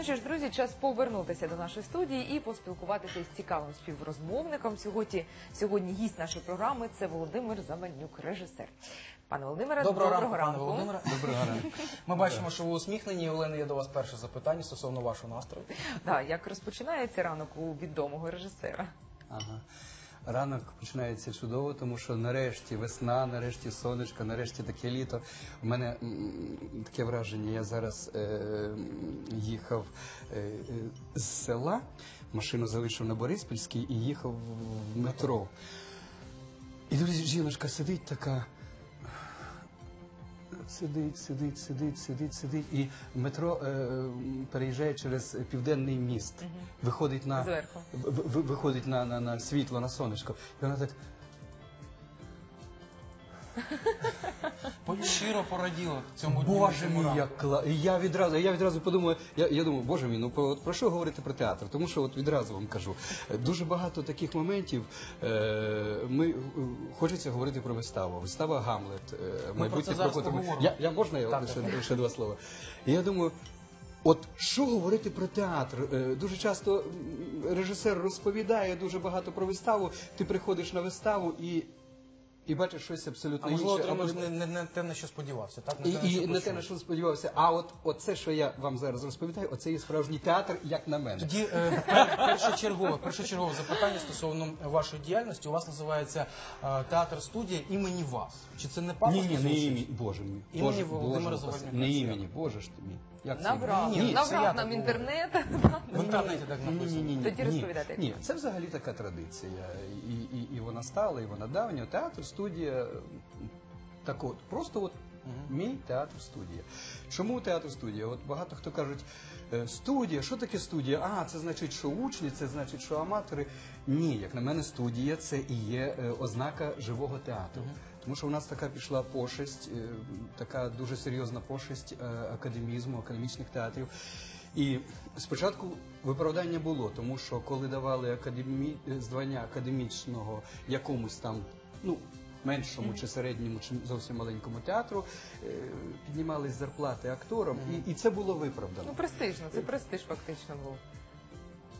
Ну що ж, друзі, час повернутися до нашої студії і поспілкуватися з цікавим співрозмовником. Сьогодні, сьогодні гість нашої програми це Володимир Заманюк, режисер. Пане Володимире, Доброго, доброго, ранку, пане Володимире. Доброго ранку. Ми бачимо, що ви усміхнені. Олена, є до вас перше запитання стосовно вашого настрою. Да, як розпочинається ранок у відомого режисера? Ага. Ранок починається чудово, тому що нарешті весна, нарешті сонечко, нарешті таке літо. У мене таке враження, я зараз е, їхав е, з села, машину залишив на Бориспільській і їхав в метро. І друзі, жіночка сидить така. Сидить, сидить, сидить, сидить, сидить. І метро е, переїжджає через південний міст. Виходить на Зверху. в- в- виходить на, на, на світло, на сонечко. І вона так. Щиро пораділо цьому дню. Боже мій, як кла... І я відразу, я відразу подумав, я, я думаю, боже мій, ну про, про що говорити про театр? Тому що от відразу вам кажу, е, дуже багато таких моментів. Е, ми е, хочеться говорити про виставу. Вистава Гамлет. Е, про це зараз Я, я можна я Так, так. два слова. І я думаю. От що говорити про театр? Дуже часто режисер розповідає дуже багато про виставу. Ти приходиш на виставу і, і бачиш щось абсолютно А можливо, інше. отримаєш або- не, не, не те, на що сподівався, так? і, те, і не те, на що сподівався. А от, от це, що я вам зараз розповідаю, оце є справжній театр, як на мене. Тоді е, пер- першочергове, першочергове запитання стосовно вашої діяльності. У вас називається е, театр студія імені вас. Чи це не Ні, пафосно ні, не імені, Боже мій. Імені Боже, Володимира Боже, Не імені, Боже ж ти мій. Як це Набрав, Ні, ні, набрав нам інтернет. В інтернеті так Ні, ні, написано. ні, ні, Тоді ні. розповідайте, як Ні, це. це взагалі така традиція. І, і, і вона стала, і вона давня. Театр, студія. Так от, просто от мій театр студія. Чому театр студія? От багато хто кажуть, е, студія, що таке студія? А, це значить, що учні, це значить, що аматори. Ні, як на мене, студія це і є е, ознака живого театру. Тому що у нас така пішла пошесть, е, така дуже серйозна пошесть академізму, академічних театрів. І спочатку виправдання було, тому що коли давали академі... звання академічного якомусь там, ну. Меншому чи середньому, чи зовсім маленькому театру е, піднімались зарплати акторам, і, і це було виправдано. Ну, престижно, це престиж фактично був.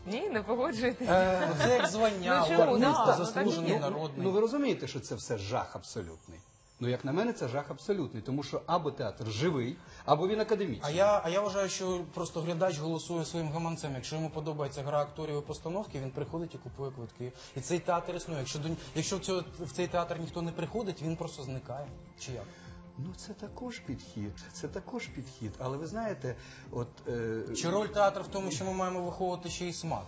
Ні, не погоджуєтесь? Ну, Це як звання, Ну, чому? Да, ну, заслужений народний. Ну ви розумієте, що це все жах абсолютний. Ну як на мене, це жах абсолютний, тому що або театр живий, або він академічний. А я, а я вважаю, що просто глядач голосує своїм гаманцем. Якщо йому подобається гра акторів і постановки, він приходить і купує квитки. І цей театр існує. Якщо до якщо в, цього, в цей театр ніхто не приходить, він просто зникає. Чи як? Ну це також підхід, це також підхід. Але ви знаєте, от е, Чи роль театру в тому, що ми маємо виховувати ще й смак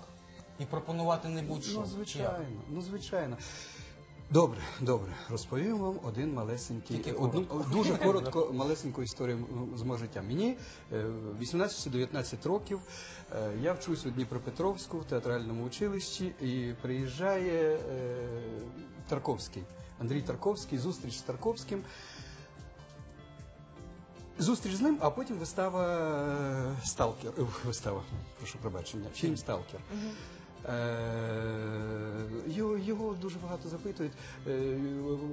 і пропонувати не будь-що? ну звичайно, ну звичайно. Добре, добре, розповім вам один малесенький, Тільки одну коротко. дуже коротко малесеньку історію з мого життя. Мені е, 18-19 років. е, Я вчусь у Дніпропетровську в театральному училищі і приїжджає е, Тарковський. Андрій Тарковський, зустріч з Тарковським. Зустріч з ним, а потім вистава е, Сталкер. е, Вистава, прошу пробачення, фільм Сталкер. Мгм. Е, Його, його дуже багато запитують. е,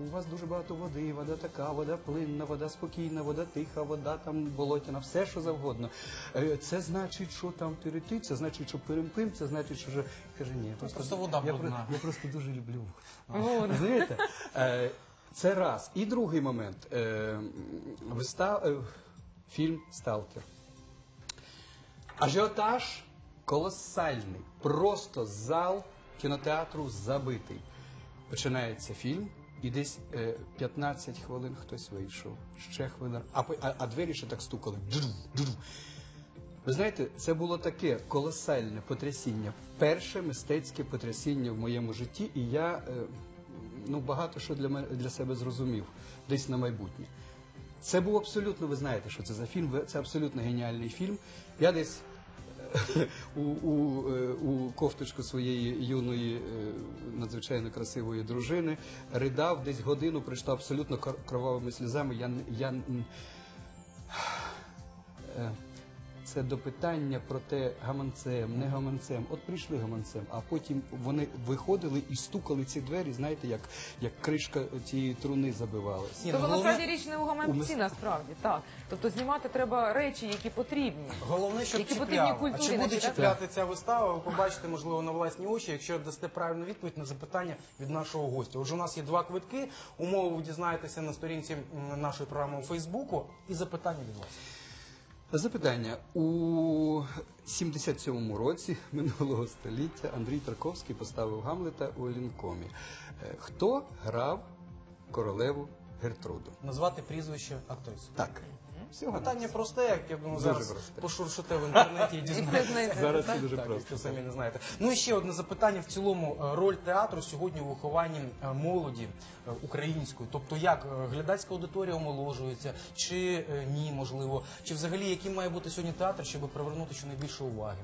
У вас дуже багато води, вода така, вода плинна, вода спокійна, вода тиха, вода там болотяна, все що завгодно. Е, Це значить, що там тирити, це значить, що перемпим, це значить, що вже каже, ні, просто вода я, брудна. я просто дуже люблю. О, Розумієте? Е, Це раз. І другий момент. Вистав, фільм Сталкер. Ажіотаж колосальний. Просто зал кінотеатру забитий. Починається фільм, і десь е, 15 хвилин хтось вийшов. Ще хвилина. А, а, а двері ще так стукали. Джу, джу. Ви знаєте, це було таке колосальне потрясіння, перше мистецьке потрясіння в моєму житті, і я е, ну, багато що для, мене, для себе зрозумів десь на майбутнє. Це був абсолютно, ви знаєте, що це за фільм, це абсолютно геніальний фільм. Я десь у, у, е, у кофточку своєї юної, е, надзвичайно красивої дружини ридав десь годину, прийшла абсолютно кровавими сльозами. Я, я, е, це до питання про те гаманцем, не гаманцем. От прийшли гаманцем, а потім вони виходили і стукали ці двері, знаєте, як, як кришка цієї труни забивалась. Ні, Тобто насправді річ не у гаманці, насправді так. Тобто знімати треба речі, які потрібні. головне, щоб Які потрібні чіпляло. А чи буде чіпляти ця вистава, ви побачите, можливо, на власні очі, якщо дасте правильну відповідь на запитання від нашого гостя. Отже, у нас є два квитки. Умови ви дізнаєтеся на сторінці нашої програми у Фейсбуку. І запитання від вас. Запитання у 77-му році минулого століття Андрій Тарковський поставив Гамлета у Лінкомі. Е, Хто грав королеву Гертруду? Назвати прізвище актриси. Так, всього Питання просте, як я думаю, Дуже зараз просте. пошуршите в інтернеті і дізнаєтеся. Зараз це дуже Так, просто. якщо самі не знаєте. Ну і ще одне запитання в цілому. Е, Роль театру сьогодні у вихованні е, молоді е, української. Тобто, як е, глядацька аудиторія омоложується, чи е, ні, можливо, чи взагалі яким має бути сьогодні театр, щоб привернути щонайбільше уваги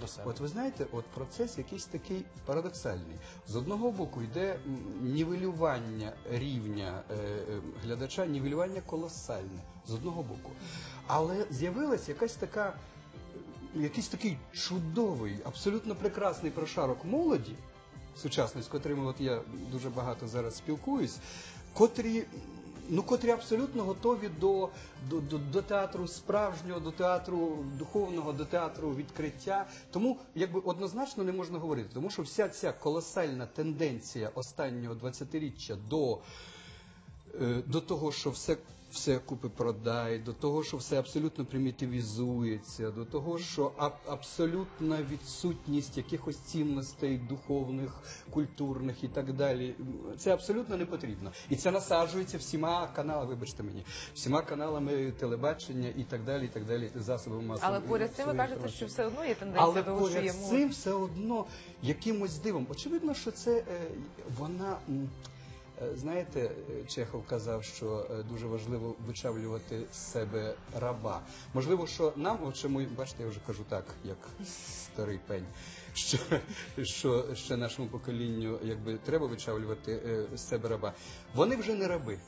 до себе. От ви знаєте, от процес якийсь такий парадоксальний. З одного боку йде нівелювання рівня е, е, глядача, нівелювання колосальне з одного боку. Але з'явилась якась така, якийсь такий чудовий, абсолютно прекрасний прошарок молоді, сучасний, з котрими от я дуже багато зараз спілкуюсь, котрі. Ну, котрі абсолютно готові до, до, до, до театру справжнього, до театру духовного, до театру відкриття. Тому якби однозначно не можна говорити, тому що вся ця колосальна тенденція останнього 20-річчя до, е, до того, що все, все купи продай, до того, що все абсолютно примітивізується, до того, що аб- абсолютна відсутність якихось цінностей духовних, культурних і так далі. Це абсолютно не потрібно. І це насаджується всіма каналами, вибачте мені, всіма каналами телебачення і так далі, і так далі, засобами масової Але поряд з цим ви кажете, що все одно є тенденція Але того, що поряд є з цим все одно якимось дивом. Очевидно, що це е, вона. Е, Знаєте, Чехов казав, що е, дуже важливо вичавлювати з себе раба. Можливо, що нам, от що бачите, я вже кажу так, як старий пень, що, що ще нашому поколінню якби треба вичавлювати е, з себе раба. Вони вже не раби.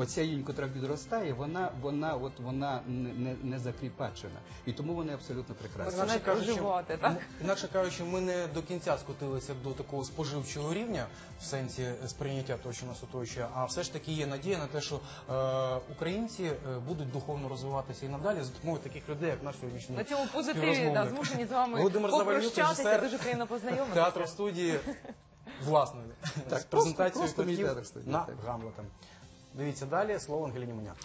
Оця їнь, котра підростає, вона, вона, от вона не, не, не закріпачена. І тому вони абсолютно прекрасні. Вона Інакше кажучи, так? Інакше кажучи, ми не до кінця скотилися до такого споживчого рівня в сенсі сприйняття того, що нас оточує, а все ж таки є надія на те, що е, українці е, будуть духовно розвиватися і надалі за допомогою таких людей, як наш сьогоднішній На цьому позитиві да, змушені з вами Володимир попрощатися. Дуже приємно познайомитися. театру студії власною Так, квитків на так. Дивіться далі слово Ангеліні Моняк.